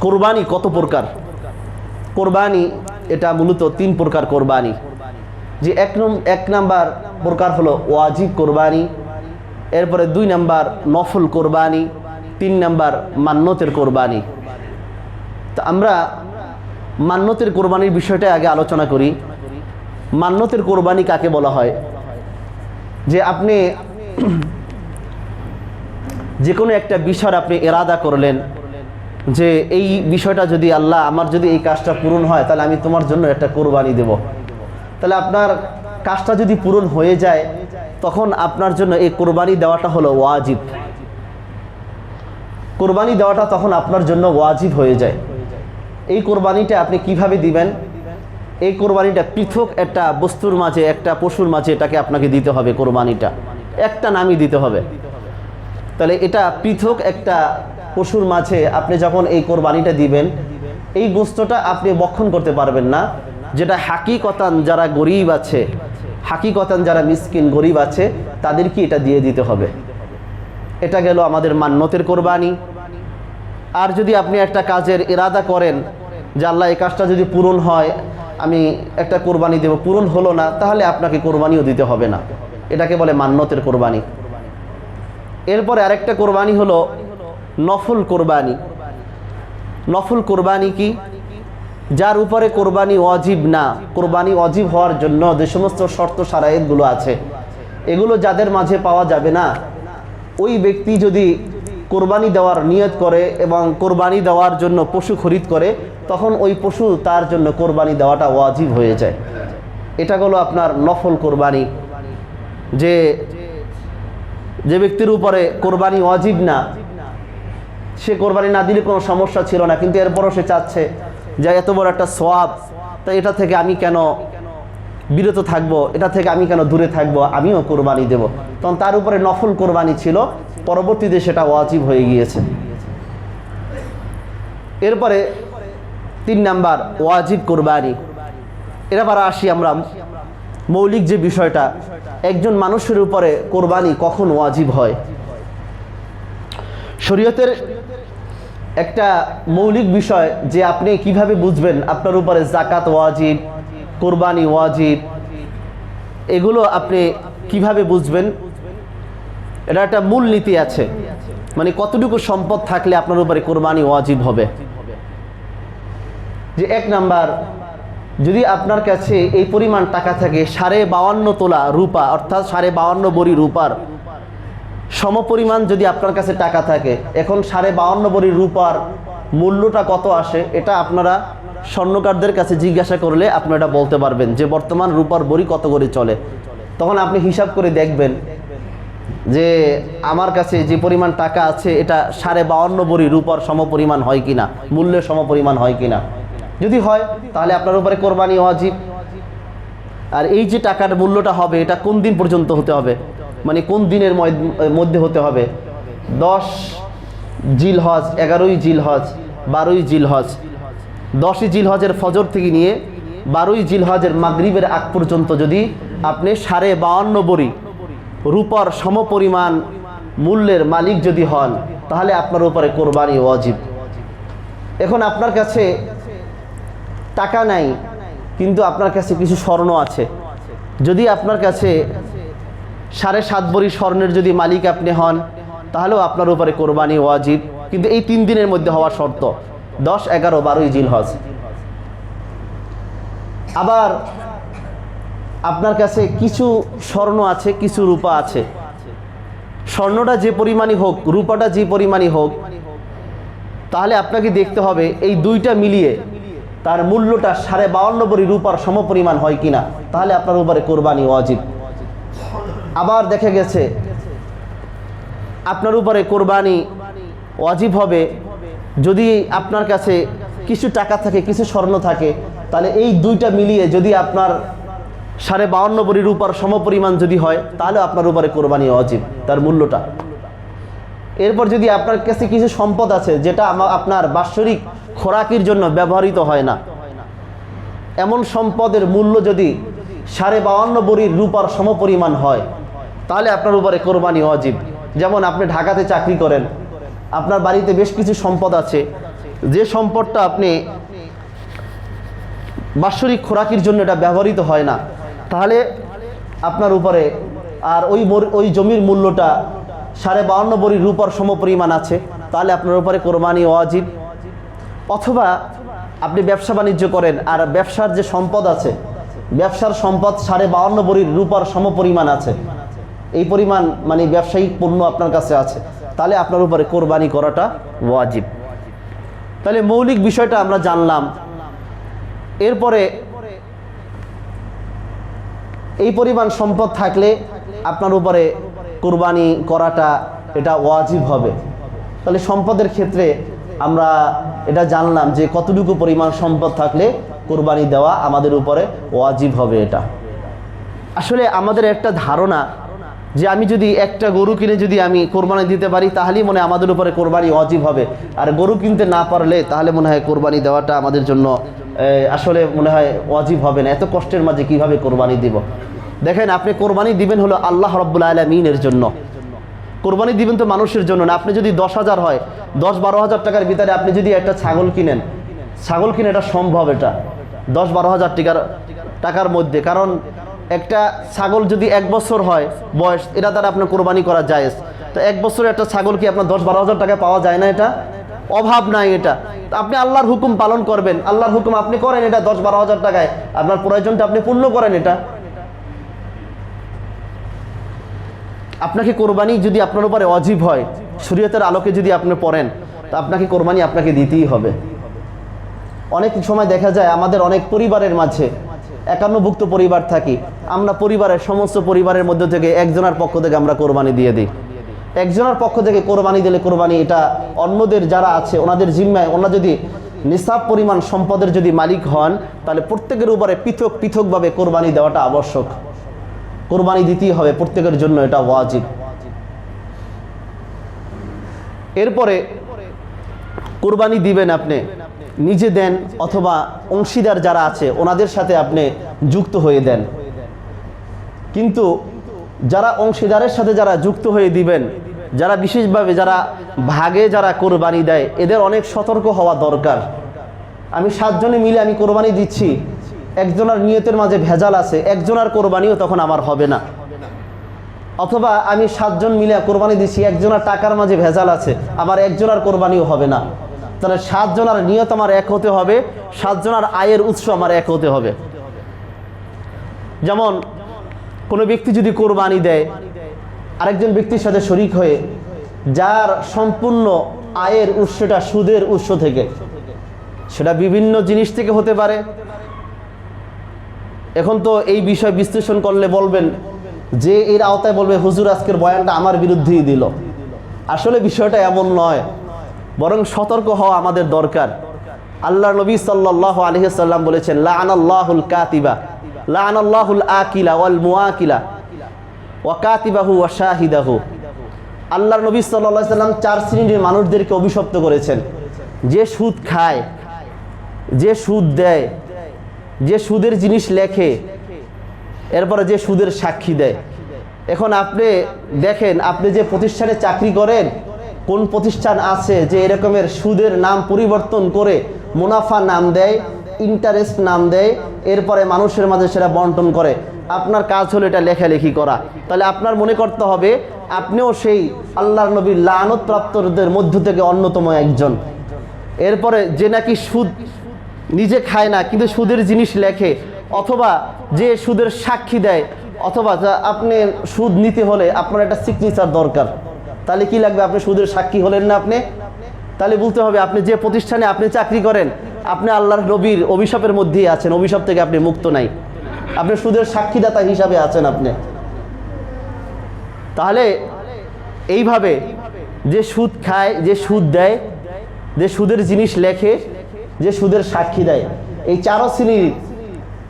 কোরবানি কত প্রকার? কোরবানি, এটা মূলত তিন প্রকার কোরবানি। যে এক এক নাম্বার প্রকার হলো ওয়াজিব কোরবানি, এরপরে দুই নাম্বার নফল কোরবানি, তিন নাম্বার মান্যতের কোরবানি। তো আমরা মান্যতের কোরবানির বিষয়টা আগে আলোচনা করি। মান্যতের কোরবানি কাকে বলা হয়? যে আপনি যে কোনো একটা বিষয় আপনি এরাদা করলেন যে এই বিষয়টা যদি আল্লাহ আমার যদি এই কাজটা পূরণ হয়, তাহলে আমি তোমার জন্য একটা কোরবানি দেব। তাহলে আপনার কাজটা যদি পূরণ হয়ে যায়, তখন আপনার জন্য এই কোরবানি দেওয়াটা হলো ওয়াজিব। কোরবানি দেওয়াটা তখন আপনার জন্য ওয়াজিব হয়ে যায়। এই কোরবানিটা আপনি কীভাবে দিবেন? এই কোরবানিটা পৃথক একটা বস্তুর মাঝে, একটা পশুর মাঝে এটাকে আপনাকে দিতে হবে কোরবানিটা। একটা নামই দিতে হবে। তাহলে এটা পৃথক একটা পশুর মাঝে আপনি যখন এই কোরবানিটা দিবেন, এই গোস্তটা আপনি বক্ষণ করতে পারবেন না। যেটা হাকিকতান যারা গরিব আছে, হাকিকতান যারা মিসকিন, গরিব আছে, তাদেরকে এটা দিয়ে দিতে হবে। এটা গেল আমাদের মান্যতের কোরবানি। আর যদি আপনি একটা কাজের ইরাদা করেন যে আল্লাহ এই কাজটা যদি পূরণ হয়, আমি একটা কোরবানি দেব, পূরণ হলো না, তাহলে আপনাকে কোরবানিও দিতে হবে না। এটাকে বলে মান্যতের কোরবানি। এরপরে আরেকটা কোরবানি হলো নফল কোরবানি। নফল কোরবানি কি? যার উপরে কোরবানি অজীব না, কোরবানি অজীব হওয়ার জন্য যে সমস্ত শর্ত সারায়েতগুলো আছে, এগুলো যাদের মাঝে পাওয়া যাবে না, ওই ব্যক্তি যদি কোরবানি দেওয়ার নিয়ত করে এবং কোরবানি দেওয়ার জন্য পশু খরিদ করে, তখন ওই পশু তার জন্য কোরবানি দেওয়াটা ওয়াজিব হয়ে যায়। এটা হলো আপনার নফল কোরবানি। যে যে ব্যক্তির উপরে কোরবানি ওয়াজিব না সে কোরবানি না দিলে কোনো সমস্যা ছিল না, কিন্তু এরপরও সে চাচ্ছে যে এত বড় একটা সোয়াব, তো এটা থেকে আমি কেন বিরত থাকব? এটা থেকে আমি কেন দূরে থাকব? আমিও কোরবানি দেব। তখন তার উপরে নফল কোরবানি ছিল, পরবর্তীতে সেটা ওয়াজিব হয়ে গিয়েছে। এরপরে তিন নাম্বার, ওয়াজিব কোরবানি। এরপর আসি আমরা, মৌলিক যে বিষয়টা, একজন মানুষের উপরে কোরবানি কখন ওয়াজিব হয়? শরীয়তের একটা মৌলিক বিষয় যে আপনি কীভাবে বুঝবেন আপনার উপরে জাকাত ওয়াজিব, কোরবানি ওয়াজিব, এগুলো আপনি কীভাবে বুঝবেন? এটা একটা মূল নীতি আছে। মানে কতটুকু সম্পদ থাকলে আপনার উপরে কোরবানি ওয়াজিব হবে? যে এক নাম্বার, যদি আপনার কাছে এই পরিমাণ টাকা থাকে সাড়ে বাউান্ন তোলা রূপা, অর্থাৎ সাড়ে বাউান্ন বড়ি রূপার সমপরিমাণ যদি আপনার কাছে টাকা থাকে, এখন সাড়ে বাউান্ন বড়ি রূপার মূল্যটা কত আসে, এটা আপনারা স্বর্ণকারদের কাছে জিজ্ঞাসা করলে আপনি এটা বলতে পারবেন যে বর্তমান রূপার বড়ি কত করে চলে। তখন আপনি হিসাব করে দেখবেন যে আমার কাছে যে পরিমাণ টাকা আছে, এটা সাড়ে বাউান্ন বড়ি রূপার সমপরিমাণ হয় কিনা, মূল্যের সমপরিমাণ হয় কিনা। যদি হয়, তাহলে আপনার উপরে কোরবানি ওয়াজিব। আর এই যে টাকার মূল্যটা হবে, এটা কোন দিন পর্যন্ত হতে হবে? মানে কোন দিনের মধ্যে হতে হবে? দশ জিল হজ এগারোই জিল হজ বারোই জিল হজ দশই জিল হজের ফজর থেকে নিয়ে বারোই জিল হজের মাগরিবের আগ পর্যন্ত যদি আপনি সাড়ে বাউান্ন বড়ি রূপার সমপরিমাণ মূল্যের মালিক যদি হন, তাহলে আপনার উপরে কোরবানি ওয়াজিব। এখন আপনার কাছে টাকা নাই, কিন্তু আপনার কাছে কিছু স্বর্ণ আছে। যদি আপনার কাছে সাড়ে সাত বড়ি স্বর্ণের যদি মালিক আপনি হন, তাহলেও আপনার উপরে কোরবানি ওয়াজিব। কিন্তু এই তিন দিনের মধ্যে হওয়ার শর্ত, দশ, এগারো, বারোই জিল হজ আবার আপনার কাছে কিছু স্বর্ণ আছে, কিছু রূপা আছে। স্বর্ণটা যে পরিমাণই হোক, রূপাটা যে পরিমাণই হোক, তাহলে আপনাকে দেখতে হবে এই দুইটা মিলিয়ে তার মূল্যটা সাড়ে বাউন্ন বড়ি রূপার সমপরিমাণ হয় কিনা, তাহলে আপনার উপরে কোরবানি ওয়াজিব। আবার দেখা গেছে। আপনার উপরে কোরবানি ওয়াজিব হবে। যদি আপনার কাছে কিছু টাকা থাকে, কিছু স্বর্ণ থাকে, তাহলে এই দুইটা মিলিয়ে যদি আপনার সাড়ে বাউন্ন বড়ি রূপার সমপরিমাণ যদি হয়, তাহলে আপনার উপরে কোরবানি অজীব তার মূল্যটা। এরপর যদি আপনার কাছে কিছু সম্পদ আছে, যেটা আপনার বাৎসরিক খোরাকির জন্য ব্যবহৃত হয় না, এমন সম্পদের মূল্য যদি সাড়ে বাউান্ন বড়ির রূপার সমপরিমাণ হয় তাহলে আপনার উপরে কোরবানি অজিব যেমন আপনি ঢাকাতে চাকরি করেন, আপনার বাড়িতে বেশ কিছু সম্পদ আছে। যে সম্পদটা আপনি বাৎসরিক খোরাকির জন্য এটা ব্যবহৃত হয় না, তাহলে আপনার উপরে আর ওই ওই জমির মূল্যটা সাড়ে বাউন্ন বড়ি রূপার সমপরিমাণ আছে, তাহলে আপনার উপরে কোরবানি ওয়াজিব। অথবা আপনি ব্যবসা বাণিজ্য করেন আর ব্যবসার যে সম্পদ আছে, ব্যবসার সম্পদ সাড়ে বাউন্ন বড়ির রূপার সমপরিমাণ আছে। এই পরিমাণ মানে ব্যবসায়িক পণ্য আপনার কাছে আছে, তাহলে আপনার উপরে কোরবানি করাটা ওয়াজিব। তাহলে মৌলিক বিষয়টা আমরা জানলাম। এরপরে এই পরিমাণ সম্পদ থাকলে আপনার উপরে কোরবানি করাটা এটা ওয়াজিব হবে। তাহলে সম্পদের ক্ষেত্রে আমরা এটা জানলাম যে কতটুকু পরিমাণ সম্পদ থাকলে কোরবানি দেওয়া আমাদের উপরে ওয়াজিব হবে এটা। আসলে আমাদের একটা ধারণা যে আমি যদি একটা গরু কিনে যদি আমি কোরবানি দিতে পারি, তাহলেই মনে আমাদের উপরে কোরবানি অজীব হবে। আর গরু কিনতে না পারলে, তাহলে মনে হয় কোরবানি দেওয়াটা আমাদের জন্য আসলে মনে হয় অজীব হবে না। এত কষ্টের মাঝে কীভাবে কোরবানি দিব? দেখেন, আপনি কোরবানি দিবেন হলো আল্লাহ রব্বুল আলমিনের জন্য। কোরবানি দিবেন তো মানুষের জন্য না। আপনি যদি দশ হাজার হয়, দশ বারো হাজার টাকার ভিতরে আপনি যদি একটা ছাগল কিনেন, ছাগল কিনে এটা সম্ভব এটা। দশ বারো হাজার টাকার টাকার মধ্যে। কারণ একটা ছাগল যদি এক বছর হয় বয়স, এটা দ্বারা আপনার কোরবানি করা যায় তো এক বছরের একটা ছাগল কি আপনার দশ বারো হাজার টাকা পাওয়া যায় না এটা? অভাব নাই এটা। আপনি আল্লাহর হুকুম পালন করবেন। আল্লাহর হুকুম আপনি করেন এটা দশ বারো হাজার টাকায়। আপনার প্রয়োজনটা আপনি পূর্ণ করেন এটা। আপনাকে কোরবানি যদি আপনার উপরে অজীব হয়, শরীয়তের আলোকে যদি আপনি পড়েন, তা আপনাকে কোরবানি আপনাকে দিতেই হবে। অনেক সময় দেখা যায় আমাদের অনেক পরিবারের মাঝে একান্নভুক্ত পরিবার থাকি, আমরা পরিবারের সমস্ত পরিবারের মধ্যে থেকে একজনের পক্ষ থেকে আমরা কোরবানি দিয়ে দিই। একজনের পক্ষ থেকে কোরবানি দিলে কোরবানি এটা অন্যদের যারা আছে, ওনাদের জিম্মায়, ওনারা যদি নিসাব পরিমাণ সম্পদের যদি মালিক হন, তাহলে প্রত্যেকের উপরে পৃথক পৃথকভাবে কোরবানি দেওয়াটা আবশ্যক। কোরবানি দিতেই হবে, প্রত্যেকের জন্য এটা ওয়াজিব। এরপরে কোরবানি দিবেন আপনি। নিজে দেন অথবা অংশীদার যারা আছে, ওনাদের সাথে আপনি যুক্ত হয়ে দেন। কিন্তু যারা অংশীদারের সাথে যারা যুক্ত হয়ে দিবেন, যারা বিশেষভাবে যারা ভাগে যারা কোরবানি দেয়, এদের অনেক সতর্ক হওয়া দরকার। আমি সাতজনে মিলে আমি কোরবানি দিচ্ছি, একজনের নিয়তের মাঝে ভেজাল আছে, একজনের কোরবানিও তখন আমার হবে না। অথবা আমি সাতজন মিলে কোরবানি দিচ্ছি, একজনের টাকার মাঝে ভেজাল আছে, আবার একজনের কোরবানিও হবে না। তাহলে সাতজনের নিয়ত আমার এক হতে হবে, সাতজনের আয়ের উৎস আমার এক হতে হবে। যেমন, কোনো ব্যক্তি যদি কোরবানি দেয়, আরেকজন ব্যক্তির সাথে শরিক হয়ে, যার সম্পূর্ণ আয়ের উৎসটা সুদের উৎস থেকে, সেটা বিভিন্ন জিনিস থেকে হতে পারে। এখন তো এই বিষয় বিশ্লেষণ করলে বলবেন, যে এর আওতায় বলবে, হুজুর, আজকের বয়ানটা আমার বিরুদ্ধেই দিল। আসলে বিষয়টা এমন নয়। বরং সতর্ক হওয়া আমাদের দরকার। আল্লাহ নবী সাল্লাহ আলহিসাল্লাম বলেছেন আল্লাহুল কাতিবা আল্লাহুল আকিলা ওয়াল মুআকিলা ওয়া কাতিবাহু ওয়া শাহিদাহু। আল্লাহর নবী সাল্লাহ সাল্লাম চার শ্রেণির মানুষদেরকে অভিশপ্ত করেছেন। যে সুদ খায়, যে সুদ দেয়, যে সুদের জিনিস লেখে, এরপরে যে সুদের সাক্ষী দেয়। এখন আপনি দেখেন, আপনি যে প্রতিষ্ঠানে চাকরি করেন কোন প্রতিষ্ঠান আছে যে এরকমের সুদের নাম পরিবর্তন করে মুনাফা নাম দেয় ইন্টারেস্ট নাম দেয়, এরপরে মানুষের মাঝে সেটা বন্টন করে? আপনার কাজ হলো এটা লেখালেখি করা। তাহলে আপনার মনে করতে হবে, আপনিও সেই আল্লাহর নবীর লানত প্রাপ্তদের মধ্য থেকে অন্যতম একজন। এরপরে যে নাকি সুদ নিজে খায় না, কিন্তু সুদের জিনিস লেখে, অথবা যে সুদের সাক্ষী দেয়, অথবা আপনি সুদ নিতে হলে আপনার একটা সিগনেচার দরকার। তাহলে কি লাগবে? আপনি সুদের সাক্ষী হলেন না আপনি? তাহলে বলতে হবে, আপনি যে প্রতিষ্ঠানে আপনি চাকরি করেন, আপনি আল্লাহর নবীর অভিশাপের মধ্যেই আছেন, অভিশাপ থেকে আপনি মুক্ত নাই। আপনি সুদের সাক্ষীদাতা হিসাবে আছেন আপনি। তাহলে এইভাবে যে সুদ খায়, যে সুদ দেয়, যে সুদের জিনিস লেখে, যে সুদের সাক্ষী দেয়, এই চারো শ্রেণির,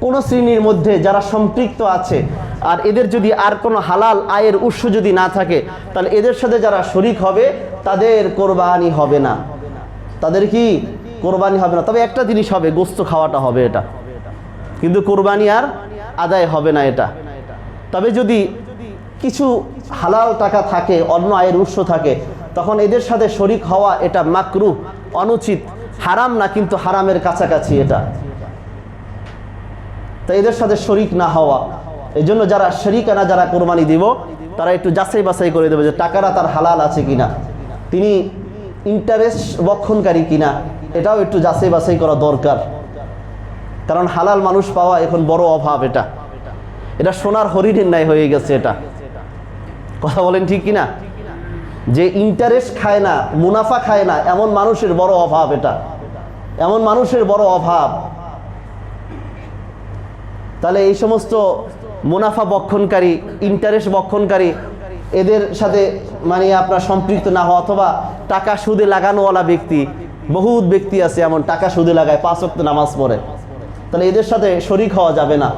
কোনো শ্রেণির মধ্যে যারা সম্পৃক্ত আছে আর এদের যদি আর কোনো হালাল আয়ের উৎস যদি না থাকে, তাহলে এদের সাথে যারা শরিক হবে, তাদের কোরবানি হবে না। তাদের কি কোরবানি হবে না? তবে একটা জিনিস হবে, গোস্ত খাওয়াটা হবে এটা। কিন্তু কোরবানি আর আদায় হবে না এটা। তবে যদি কিছু হালাল টাকা থাকে, অন্য আয়ের উৎস থাকে, তখন এদের সাথে শরিক হওয়া এটা মাকরু অনুচিত, হারাম না, কিন্তু হারামের কাছাকাছি এটা। তো এদের সাথে শরিক না হওয়া এই জন্য যারা শরিকানা যারা কোরবানি দিব, তারা একটু যাচাই বাছাই করে দেবে যে টাকাটা তার হালাল আছে কিনা। তিনি ইন্টারেস্ট বক্ষণকারী কিনা, এটাও একটু যাচাই বাছাই করা দরকার। কারণ হালাল মানুষ পাওয়া এখন বড় অভাব এটা। এটা সোনার হরিণের ন্যায় হয়ে গেছে এটা। কথা বলেন ঠিক কিনা? যে ইন্টারেস্ট খায় না, মুনাফা খায় না, এমন মানুষের বড় অভাব এটা। এমন মানুষের বড় অভাব। তাহলে এই সমস্ত মুনাফা বক্ষণকারী ইন্টারেস্ট বক্ষণকারী, এদের সাথে মানে আপনার সম্পৃক্ত না হওয়া অথবা টাকা সুদে লাগানোওয়ালা ব্যক্তি, বহুত ব্যক্তি আছে এমন, টাকা সুদে লাগায়, পাঁচ অক্ত নামাজ পড়ে। তাহলে এদের সাথে শরিক হওয়া যাবে না।